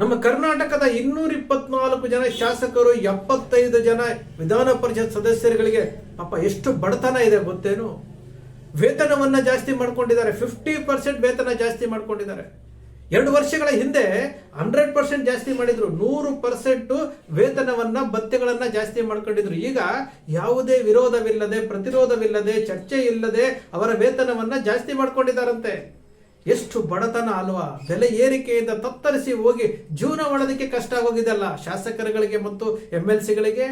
ನಮ್ಮ ಕರ್ನಾಟಕದ ಇನ್ನೂರ ಇಪ್ಪತ್ನಾಲ್ಕು ಜನ ಶಾಸಕರು ಎಪ್ಪತ್ತೈದು ಜನ ವಿಧಾನ ಪರಿಷತ್ ಸದಸ್ಯರುಗಳಿಗೆ ಪಾಪ ಎಷ್ಟು ಬಡತನ ಇದೆ ಗೊತ್ತೇನು? ವೇತನವನ್ನ ಜಾಸ್ತಿ ಮಾಡ್ಕೊಂಡಿದ್ದಾರೆ. ಫಿಫ್ಟಿ ಪರ್ಸೆಂಟ್ ವೇತನ ಜಾಸ್ತಿ ಮಾಡ್ಕೊಂಡಿದ್ದಾರೆ. ಎರಡು ವರ್ಷಗಳ ಹಿಂದೆ ಹಂಡ್ರೆಡ್ ಪರ್ಸೆಂಟ್ ಜಾಸ್ತಿ ಮಾಡಿದ್ರು. ನೂರು ಪರ್ಸೆಂಟ್ ವೇತನವನ್ನ, ಭತ್ಯೆಗಳನ್ನ ಜಾಸ್ತಿ ಮಾಡ್ಕೊಂಡಿದ್ರು. ಈಗ ಯಾವುದೇ ವಿರೋಧವಿಲ್ಲದೆ, ಪ್ರತಿರೋಧವಿಲ್ಲದೆ ಚರ್ಚೆ ಇಲ್ಲದೆ ಅವರ ವೇತನವನ್ನ ಜಾಸ್ತಿ ಮಾಡ್ಕೊಂಡಿದ್ದಾರಂತೆ. ಎಷ್ಟು ಬಡತನ ಅಲ್ವಾ? ಬೆಲೆ ಏರಿಕೆಯಿಂದ ತತ್ತರಿಸಿ ಹೋಗಿ ಜೀವನ ಮಾಡೋದಕ್ಕೆ ಕಷ್ಟ ಆಗೋಗಿದೆಲ್ಲ. ಶಾಸಕರುಗಳಿಗೆ ಮತ್ತು ಎಂ ಎಲ್ ಸಿಗಳಿಗೆ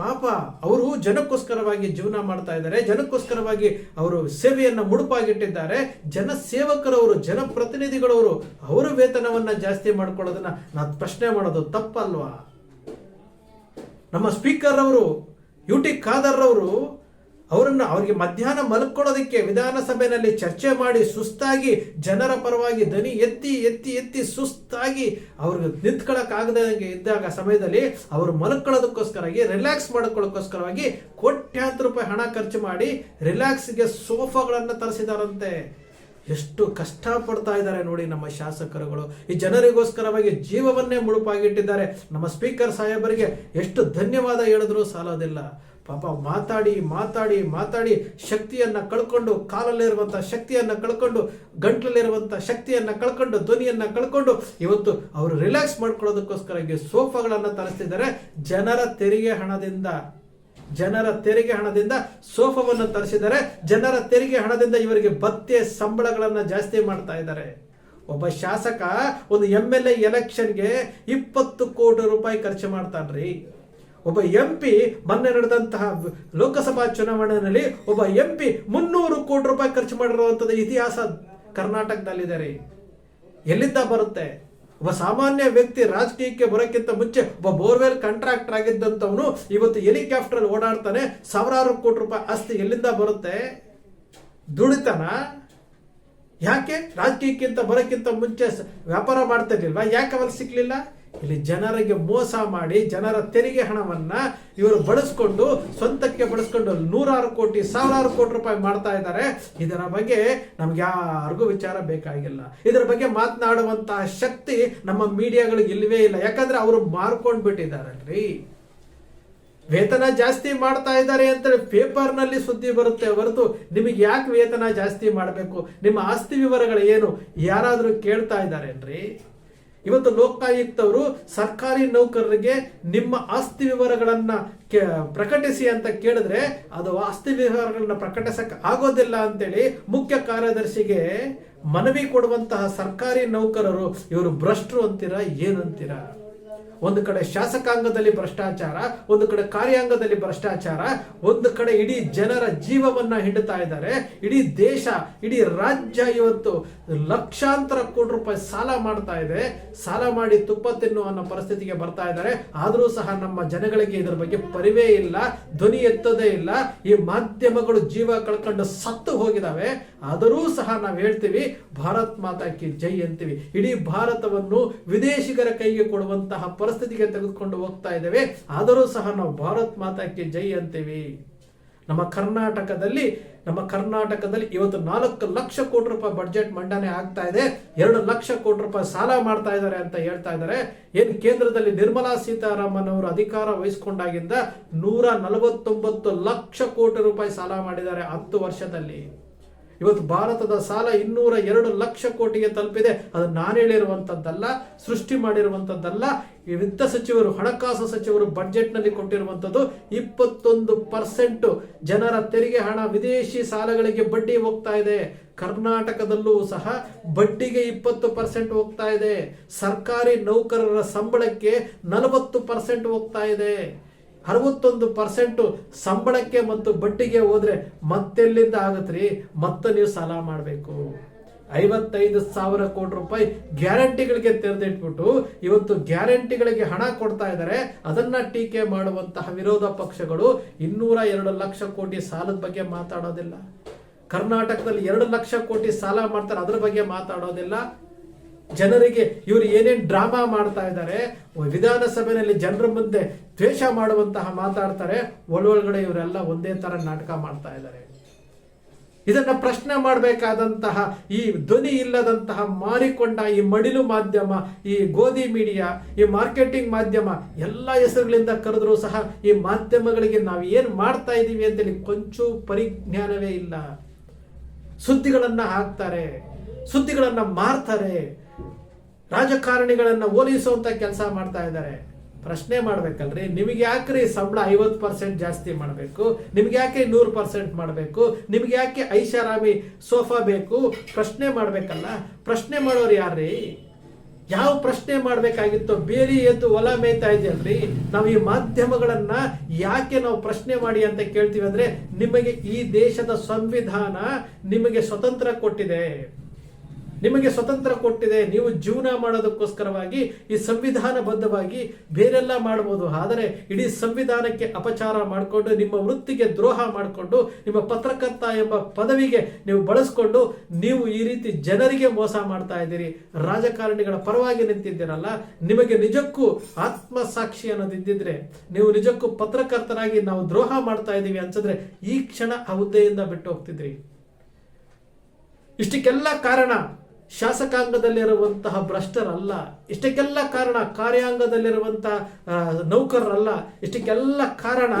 ಪಾಪ, ಅವರು ಜನಕ್ಕೋಸ್ಕರವಾಗಿ ಜೀವನ ಮಾಡ್ತಾ ಇದ್ದಾರೆ. ಜನಕ್ಕೋಸ್ಕರವಾಗಿ ಅವರು ಸೇವೆಯನ್ನು ಮುಡುಪಾಗಿಟ್ಟಿದ್ದಾರೆ. ಜನ ಸೇವಕರವರು ಜನಪ್ರತಿನಿಧಿಗಳವರು ಅವರ ವೇತನವನ್ನ ಜಾಸ್ತಿ ಮಾಡ್ಕೊಳ್ಳೋದನ್ನ ನಾನು ಪ್ರಶ್ನೆ ಮಾಡೋದು ತಪ್ಪಲ್ವಾ? ನಮ್ಮ ಸ್ಪೀಕರ್ ಅವರು, ಯು ಟಿ ಖಾದರ್ ಅವರು ಅವರನ್ನು ಅವರಿಗೆ ಮಧ್ಯಾಹ್ನ ಮಲ್ಕೊಳ್ಳೋದಕ್ಕೆ ವಿಧಾನಸಭೆಯಲ್ಲಿ ಚರ್ಚೆ ಮಾಡಿ ಸುಸ್ತಾಗಿ ಜನರ ಪರವಾಗಿ ದನಿ ಎತ್ತಿ ಎತ್ತಿ ಎತ್ತಿ ಸುಸ್ತಾಗಿ ಅವ್ರಿಗೆ ನಿಂತ್ಕೊಳ್ಳೋಕ್ಕಾಗದಂಗೆ ಇದ್ದಾಗ ಸಮಯದಲ್ಲಿ ಅವರು ಮಲ್ಕೊಳ್ಳೋದಕ್ಕೋಸ್ಕರವಾಗಿ ರಿಲ್ಯಾಕ್ಸ್ ಮಾಡ್ಕೊಳ್ಳೋಕ್ಕೋಸ್ಕರವಾಗಿ ಕೋಟ್ಯಾಂತರ ರೂಪಾಯಿ ಹಣ ಖರ್ಚು ಮಾಡಿ ರಿಲ್ಯಾಕ್ಸ್ಗೆ ಸೋಫಾಗಳನ್ನು ತರಿಸಿದಾರಂತೆ. ಎಷ್ಟು ಕಷ್ಟ ಪಡ್ತಾ ಇದ್ದಾರೆ ನೋಡಿ ನಮ್ಮ ಶಾಸಕರುಗಳು. ಈ ಜನರಿಗೋಸ್ಕರವಾಗಿ ಜೀವವನ್ನೇ ಮುಳುಪಾಗಿಟ್ಟಿದ್ದಾರೆ. ನಮ್ಮ ಸ್ಪೀಕರ್ ಸಾಹೇಬರಿಗೆ ಎಷ್ಟು ಧನ್ಯವಾದ ಹೇಳಿದ್ರು ಸಾಲೋದಿಲ್ಲ. ಪಾಪ ಮಾತಾಡಿ ಮಾತಾಡಿ ಮಾತಾಡಿ ಶಕ್ತಿಯನ್ನ ಕಳ್ಕೊಂಡು ಕಾಲಲ್ಲಿರುವಂಥ ಶಕ್ತಿಯನ್ನ ಕಳ್ಕೊಂಡು ಗಂಟ್ಲಲ್ಲಿರುವಂಥ ಶಕ್ತಿಯನ್ನ ಕಳ್ಕೊಂಡು, ಧ್ವನಿಯನ್ನು ಕಳ್ಕೊಂಡು ಇವತ್ತು ಅವರು ರಿಲ್ಯಾಕ್ಸ್ ಮಾಡ್ಕೊಳ್ಳೋದಕ್ಕೋಸ್ಕರವಾಗಿ ಸೋಫಾಗಳನ್ನು ತರಿಸ್ತಿದ್ದಾರೆ. ಜನರ ತೆರಿಗೆ ಹಣದಿಂದ. ಜನರ ತೆರಿಗೆ ಹಣದಿಂದ ಸೋಫಾವನ್ನು ತರಿಸಿದರೆ ಜನರ ತೆರಿಗೆ ಹಣದಿಂದ ಇವರಿಗೆ ಭತ್ತೆ, ಸಂಬಳಗಳನ್ನು ಜಾಸ್ತಿ ಮಾಡ್ತಾ ಇದ್ದಾರೆ. ಒಬ್ಬ ಶಾಸಕ ಒಂದು ಎಂ ಎಲ್ ಎ ಎಲೆಕ್ಷನ್ಗೆ ಇಪ್ಪತ್ತು ಕೋಟಿ ರೂಪಾಯಿ ಖರ್ಚು ಮಾಡ್ತಾನ್ರಿ. ಒಬ್ಬ ಎಂ ಪಿ ಮೊನ್ನೆ ನಡೆದಂತಹ ಲೋಕಸಭಾ ಚುನಾವಣೆಯಲ್ಲಿ ಒಬ್ಬ ಎಂ ಪಿ ಮುನ್ನೂರು ಕೋಟಿ ರೂಪಾಯಿ ಖರ್ಚು ಮಾಡಿರುವಂಥದ್ದು ಇತಿಹಾಸ ಕರ್ನಾಟಕದಲ್ಲಿದೆ ರೀ. ಎಲ್ಲಿಂದ ಬರುತ್ತೆ? ಒಬ್ಬ ಸಾಮಾನ್ಯ ವ್ಯಕ್ತಿ ರಾಜಕೀಯಕ್ಕೆ ಬರೋಕ್ಕಿಂತ ಮುಂಚೆ ಒಬ್ಬ ಬೋರ್ವೆಲ್ ಕಾಂಟ್ರಾಕ್ಟರ್ ಆಗಿದ್ದಂಥವನು ಇವತ್ತು ಹೆಲಿಕಾಪ್ಟರ್ ಓಡಾಡ್ತಾನೆ, ಸಾವಿರಾರು ಕೋಟಿ ರೂಪಾಯಿ ಆಸ್ತಿ ಎಲ್ಲಿಂದ ಬರುತ್ತೆ? ದುಡಿತನ? ಯಾಕೆ? ರಾಜಕೀಯಕ್ಕಿಂತ ಬರೋಕ್ಕಿಂತ ಮುಂಚೆ ವ್ಯಾಪಾರ ವ್ಯಾಪಾರ ಮಾಡ್ತಿರ್ಲಿಲ್ವಾ ಯಾಕೆ ಅವಲ್ಲಿ ಸಿಕ್ಲಿಲ್ಲ? ಇಲ್ಲಿ ಜನರಿಗೆ ಮೋಸ ಮಾಡಿ ಜನರ ತೆರಿಗೆ ಹಣವನ್ನ ಇವರು ಬಳಸ್ಕೊಂಡು ಸ್ವಂತಕ್ಕೆ ಬಳಸ್ಕೊಂಡು ನೂರಾರು ಕೋಟಿ, ಸಾವಿರಾರು ಕೋಟಿ ರೂಪಾಯಿ ಮಾಡ್ತಾ ಇದ್ದಾರೆ. ಇದರ ಬಗ್ಗೆ ನಮ್ಗೆ ಯಾರಿಗೂ ವಿಚಾರ ಬೇಕಾಗಿಲ್ಲ. ಇದರ ಬಗ್ಗೆ ಮಾತನಾಡುವಂತಹ ಶಕ್ತಿ ನಮ್ಮ ಮೀಡಿಯಾಗಳಿಗೆ ಇಲ್ಲವೇ ಇಲ್ಲ. ಯಾಕಂದ್ರೆ ಅವರು ಮಾರ್ಕೊಂಡು ಬಿಟ್ಟಿದ್ದಾರಲ್ರಿ. ವೇತನ ಜಾಸ್ತಿ ಮಾಡ್ತಾ ಇದ್ದಾರೆ ಅಂತೇಳಿ ಪೇಪರ್ನಲ್ಲಿ ಸುದ್ದಿ ಬರುತ್ತೆ ಹೊರತು ನಿಮಗೆ ಯಾಕೆ ವೇತನ ಜಾಸ್ತಿ ಮಾಡಬೇಕು? ನಿಮ್ಮ ಆಸ್ತಿ ವಿವರಗಳು ಏನು? ಯಾರಾದರೂ ಕೇಳ್ತಾ ಇದ್ದಾರೇನ್ರಿ? ಇವತ್ತು ಲೋಕಾಯುಕ್ತವರು ಸರ್ಕಾರಿ ನೌಕರರಿಗೆ ನಿಮ್ಮ ಆಸ್ತಿ ವಿವರಗಳನ್ನ ಪ್ರಕಟಿಸಿ ಅಂತ ಕೇಳಿದ್ರೆ ಅದು ಆಸ್ತಿ ವಿವರಗಳನ್ನ ಪ್ರಕಟಿಸಕ್ಕೆ ಆಗೋದಿಲ್ಲ ಅಂತೇಳಿ ಮುಖ್ಯ ಕಾರ್ಯದರ್ಶಿಗೆ ಮನವಿ ಕೊಡುವಂತಹ ಸರ್ಕಾರಿ ನೌಕರರು ಇವರು ಭ್ರಷ್ಟರು ಅಂತೀರಾ ಏನಂತೀರಾ? ಒಂದು ಕಡೆ ಶಾಸಕಾಂಗದಲ್ಲಿ ಭ್ರಷ್ಟಾಚಾರ, ಒಂದು ಕಡೆ ಕಾರ್ಯಾಂಗದಲ್ಲಿ ಭ್ರಷ್ಟಾಚಾರ, ಒಂದು ಕಡೆ ಇಡೀ ಜನರ ಜೀವವನ್ನ ಹಿಡಿತಾ ಇದ್ದಾರೆ. ಇಡೀ ದೇಶ, ಇಡೀ ರಾಜ್ಯ ಇವತ್ತು ಲಕ್ಷಾಂತರ ಕೋಟಿ ರೂಪಾಯಿ ಸಾಲ ಮಾಡ್ತಾ ಇದೆ. ಸಾಲ ಮಾಡಿ ತುಪ್ಪ ತಿನ್ನು ಅನ್ನೋ ಪರಿಸ್ಥಿತಿಗೆ ಬರ್ತಾ ಇದ್ದಾರೆ. ಆದರೂ ಸಹ ನಮ್ಮ ಜನಗಳಿಗೆ ಇದರ ಬಗ್ಗೆ ಪರಿವೇ ಇಲ್ಲ, ಧ್ವನಿ ಎತ್ತದೇ ಇಲ್ಲ. ಈ ಮಾಧ್ಯಮಗಳು ಜೀವ ಕಳ್ಕೊಂಡು ಸತ್ತು ಹೋಗಿದಾವೆ. ಆದರೂ ಸಹ ನಾವು ಹೇಳ್ತೀವಿ, ಭಾರತ್ ಮಾತಾಕಿ ಜೈ ಅಂತೀವಿ. ಇಡೀ ಭಾರತವನ್ನು ವಿದೇಶಿಗರ ಕೈಗೆ ಕೊಡುವಂತಹ ಪರಿಸ್ಥಿತಿಗೆ ತೆಗೆದುಕೊಂಡು ಹೋಗ್ತಾ ಇದ್ದೇವೆ. ಆದರೂ ಸಹ ನಾವು ಭಾರತ್ ಮಾತಾಕ್ಕೆ ಜೈ ಅಂತೀವಿ. ನಮ್ಮ ಕರ್ನಾಟಕದಲ್ಲಿ ನಮ್ಮ ಕರ್ನಾಟಕದಲ್ಲಿ ಇವತ್ತು ನಾಲ್ಕು ಲಕ್ಷ ಕೋಟಿ ರೂಪಾಯಿ ಬಡ್ಜೆಟ್ ಮಂಡನೆ ಆಗ್ತಾ ಇದೆ. ಎರಡು ಲಕ್ಷ ಕೋಟಿ ರೂಪಾಯಿ ಸಾಲ ಮಾಡ್ತಾ ಇದ್ದಾರೆ ಅಂತ ಹೇಳ್ತಾ ಇದ್ದಾರೆ. ಏನು ಕೇಂದ್ರದಲ್ಲಿ ನಿರ್ಮಲಾ ಸೀತಾರಾಮನ್ ಅವರು ಅಧಿಕಾರ ವಹಿಸ್ಕೊಂಡಾಗಿಂದ ನೂರ ನಲವತ್ತೊಂಬತ್ತು ಲಕ್ಷ ಕೋಟಿ ರೂಪಾಯಿ ಸಾಲ ಮಾಡಿದ್ದಾರೆ ಹತ್ತು ವರ್ಷದಲ್ಲಿ. ಇವತ್ತು ಭಾರತದ ಸಾಲ ಇನ್ನೂರ ಎರಡು ಲಕ್ಷ ಕೋಟಿಗೆ ತಲುಪಿದೆ. ಅದು ನಾನು ಹೇಳಿರುವಂಥದ್ದಲ್ಲ ಸೃಷ್ಟಿ ಮಾಡಿರುವಂಥದ್ದಲ್ಲ ವಿತ್ತ ಸಚಿವರು, ಹಣಕಾಸು ಸಚಿವರು ಬಡ್ಜೆಟ್ನಲ್ಲಿ ಕೊಟ್ಟಿರುವಂಥದ್ದು ಇಪ್ಪತ್ತೊಂದು ಪರ್ಸೆಂಟು ಜನರ ತೆರಿಗೆ ಹಣ ವಿದೇಶಿ ಸಾಲಗಳಿಗೆ ಬಡ್ಡಿ ಹೋಗ್ತಾ ಇದೆ. ಕರ್ನಾಟಕದಲ್ಲೂ ಸಹ ಬಡ್ಡಿಗೆ ಇಪ್ಪತ್ತು ಪರ್ಸೆಂಟ್ ಹೋಗ್ತಾ ಇದೆ. ಸರ್ಕಾರಿ ನೌಕರರ ಸಂಬಳಕ್ಕೆ ನಲವತ್ತು ಪರ್ಸೆಂಟ್ ಹೋಗ್ತಾ ಇದೆ. ಅರವತ್ತೊಂದು ಪರ್ಸೆಂಟ್ ಸಂಬಳಕ್ಕೆ ಮತ್ತು ಬಡ್ಡಿಗೆ ಹೋದರೆ ಮತ್ತೆಲ್ಲಿಂದ ಆಗತ್ರಿ? ಮತ್ತೆ ನೀವು ಸಾಲ ಮಾಡಬೇಕು. ಐವತ್ತೈದು ಸಾವಿರ ಕೋಟಿ ರೂಪಾಯಿ ಗ್ಯಾರಂಟಿಗಳಿಗೆ ತೆರೆದಿಟ್ಬಿಟ್ಟು ಇವತ್ತು ಗ್ಯಾರಂಟಿಗಳಿಗೆ ಹಣ ಕೊಡ್ತಾ ಇದ್ದಾರೆ. ಅದನ್ನ ಟೀಕೆ ಮಾಡುವಂತಹ ವಿರೋಧ ಪಕ್ಷಗಳು ಇನ್ನೂರ ಎರಡು ಲಕ್ಷ ಕೋಟಿ ಸಾಲದ ಬಗ್ಗೆ ಮಾತಾಡೋದಿಲ್ಲ. ಕರ್ನಾಟಕದಲ್ಲಿ ಎರಡು ಲಕ್ಷ ಕೋಟಿ ಸಾಲ ಮಾಡ್ತಾರೆ, ಅದರ ಬಗ್ಗೆ ಮಾತಾಡೋದಿಲ್ಲ. ಜನರಿಗೆ ಇವರು ಏನೇನು ಡ್ರಾಮಾ ಮಾಡ್ತಾ ಇದ್ದಾರೆ ವಿಧಾನಸಭೆಯಲ್ಲಿ ಜನರ ಮುಂದೆ ದ್ವೇಷ ಮಾಡುವಂತಹ ಮಾತಾಡ್ತಾರೆ ಒಳಗಡೆ ಇವರೆಲ್ಲ ಒಂದೇ ತರ ನಾಟಕ ಮಾಡ್ತಾ ಇದ್ದಾರೆ. ಇದನ್ನ ಪ್ರಶ್ನೆ ಮಾಡಬೇಕಾದಂತಹ ಈ ಧ್ವನಿ ಇಲ್ಲದಂತಹ ಮಾರಿಕೊಂಡ ಈ ಮಡಿಲು ಮಾಧ್ಯಮ, ಈ ಗೋಧಿ ಮೀಡಿಯಾ, ಈ ಮಾರ್ಕೆಟಿಂಗ್ ಮಾಧ್ಯಮ, ಎಲ್ಲ ಹೆಸರುಗಳಿಂದ ಕರೆದರೂ ಸಹ ಈ ಮಾಧ್ಯಮಗಳಿಗೆ ನಾವು ಏನು ಮಾಡ್ತಾ ಇದ್ದೀವಿ ಅಂತೇಳಿ ಕೊಂಚ ಪರಿಜ್ಞಾನವೇ ಇಲ್ಲ. ಸುದ್ದಿಗಳನ್ನ ಹಾಕ್ತಾರೆ, ಸುದ್ದಿಗಳನ್ನ ಮಾರ್ತಾರೆ ರಾಜಕಾರಣಿಗಳನ್ನ ಓಲೈಸುವಂತ ಕೆಲಸ ಮಾಡ್ತಾ ಇದ್ದಾರೆ. ಪ್ರಶ್ನೆ ಮಾಡ್ಬೇಕಲ್ರಿ, ನಿಮಗೆ ಯಾಕ್ರಿ ಸಂಬಳ ಐವತ್ತು ಪರ್ಸೆಂಟ್ ಜಾಸ್ತಿ ಮಾಡಬೇಕು? ನಿಮ್ಗೆ ಯಾಕೆ ನೂರು ಪರ್ಸೆಂಟ್ ಮಾಡಬೇಕು? ನಿಮ್ಗೆ ಯಾಕೆ ಐಷಾರಾಮಿ ಸೋಫಾ ಬೇಕು? ಪ್ರಶ್ನೆ ಮಾಡ್ಬೇಕಲ್ಲ. ಪ್ರಶ್ನೆ ಮಾಡೋರು ಯಾರ್ರಿ? ಯಾವ ಪ್ರಶ್ನೆ ಮಾಡಬೇಕಾಗಿತ್ತು ಬೇರೆ ಎದ್ದು ಹೊಲ ಮೇಯ್ತಾ ಇದೆಯಲ್ರಿ ನಾವು ಈ ಮಾಧ್ಯಮಗಳನ್ನ ಯಾಕೆ ನಾವು ಪ್ರಶ್ನೆ ಮಾಡಿ ಅಂತ ಕೇಳ್ತೀವಿ ಅಂದ್ರೆ, ನಿಮಗೆ ಈ ದೇಶದ ಸಂವಿಧಾನ ನಿಮಗೆ ಸ್ವತಂತ್ರ ಕೊಟ್ಟಿದೆ. ನಿಮಗೆ ಸ್ವತಂತ್ರ ಕೊಟ್ಟಿದೆ, ನೀವು ಜೀವನ ಮಾಡೋದಕ್ಕೋಸ್ಕರವಾಗಿ, ಈ ಸಂವಿಧಾನಬದ್ಧವಾಗಿ ಬೇರೆಲ್ಲ ಮಾಡ್ಬೋದು. ಆದರೆ ಇಡೀ ಸಂವಿಧಾನಕ್ಕೆ ಅಪಚಾರ ಮಾಡಿಕೊಂಡು, ನಿಮ್ಮ ವೃತ್ತಿಗೆ ದ್ರೋಹ ಮಾಡಿಕೊಂಡು, ನಿಮ್ಮ ಪತ್ರಕರ್ತ ಎಂಬ ಪದವಿಗೆ ನೀವು ಬಳಸ್ಕೊಂಡು, ನೀವು ಈ ರೀತಿ ಜನರಿಗೆ ಮೋಸ ಮಾಡ್ತಾ ಇದ್ದೀರಿ. ರಾಜಕಾರಣಿಗಳ ಪರವಾಗಿ ನಿಂತಿದ್ದೀರಲ್ಲ, ನಿಮಗೆ ನಿಜಕ್ಕೂ ಆತ್ಮಸಾಕ್ಷಿ ಅನ್ನೋದಿದ್ದಿದ್ರೆ, ನೀವು ನಿಜಕ್ಕೂ ಪತ್ರಕರ್ತರಾಗಿ ನಾವು ದ್ರೋಹ ಮಾಡ್ತಾ ಇದ್ದೀವಿ ಅನ್ಸಿದ್ರೆ, ಈ ಕ್ಷಣ ಆ ಹುದ್ದೆಯಿಂದ ಬಿಟ್ಟು ಹೋಗ್ತಿದ್ರಿ. ಇಷ್ಟಕ್ಕೆಲ್ಲ ಕಾರಣ ಶಾಸಕಾಂಗದಲ್ಲಿರುವಂತಹ ಭ್ರಷ್ಟರಲ್ಲ, ಇಷ್ಟಕ್ಕೆಲ್ಲ ಕಾರಣ ಕಾರ್ಯಾಂಗದಲ್ಲಿರುವಂತಹ ನೌಕರರಲ್ಲ, ಇಷ್ಟಕ್ಕೆಲ್ಲ ಕಾರಣ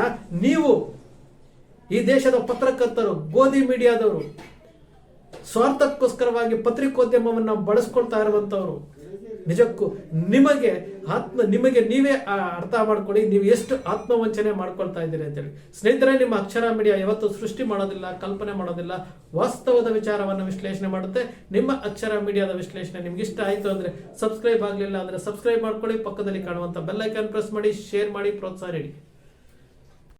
ನೀವು. ಈ ದೇಶದ ಪತ್ರಕರ್ತರು, ಗೋಧಿ ಮೀಡಿಯಾದವರು, ಸ್ವಾರ್ಥಕ್ಕೋಸ್ಕರವಾಗಿ ಪತ್ರಿಕೋದ್ಯಮವನ್ನು ಬಳಸ್ಕೊಳ್ತಾ ಇರುವಂತವರು. ನಿಜಕ್ಕೂ ನಿಮಗೆ ಆತ್ಮ, ನಿಮಗೆ ನೀವೇ ಅರ್ಥ ಮಾಡ್ಕೊಳ್ಳಿ, ನೀವು ಎಷ್ಟು ಆತ್ಮವಂಚನೆ ಮಾಡ್ಕೊಳ್ತಾ ಇದ್ದೀರಿ ಅಂತೇಳಿ. ಸ್ನೇಹಿತರೆ, ನಿಮ್ಮ ಅಕ್ಷರ ಮೀಡಿಯಾ ಯಾವತ್ತೂ ಸೃಷ್ಟಿ ಮಾಡೋದಿಲ್ಲ, ಕಲ್ಪನೆ ಮಾಡೋದಿಲ್ಲ, ವಾಸ್ತವದ ವಿಚಾರವನ್ನು ವಿಶ್ಲೇಷಣೆ ಮಾಡುತ್ತೆ. ನಿಮ್ಮ ಅಕ್ಷರ ಮೀಡಿಯಾದ ವಿಶ್ಲೇಷಣೆ ನಿಮ್ಗೆ ಇಷ್ಟ ಆಯಿತು ಅಂದ್ರೆ ಸಬ್ಸ್ಕ್ರೈಬ್ ಆಗಲಿಲ್ಲ ಅಂದ್ರೆ ಸಬ್ಸ್ಕ್ರೈಬ್ ಮಾಡ್ಕೊಳ್ಳಿ. ಪಕ್ಕದಲ್ಲಿ ಕಾಣುವಂತ ಬೆಲ್ಲೈಕನ್ ಪ್ರೆಸ್ ಮಾಡಿ, ಶೇರ್ ಮಾಡಿ, ಪ್ರೋತ್ಸಾಹ ನೀಡಿ.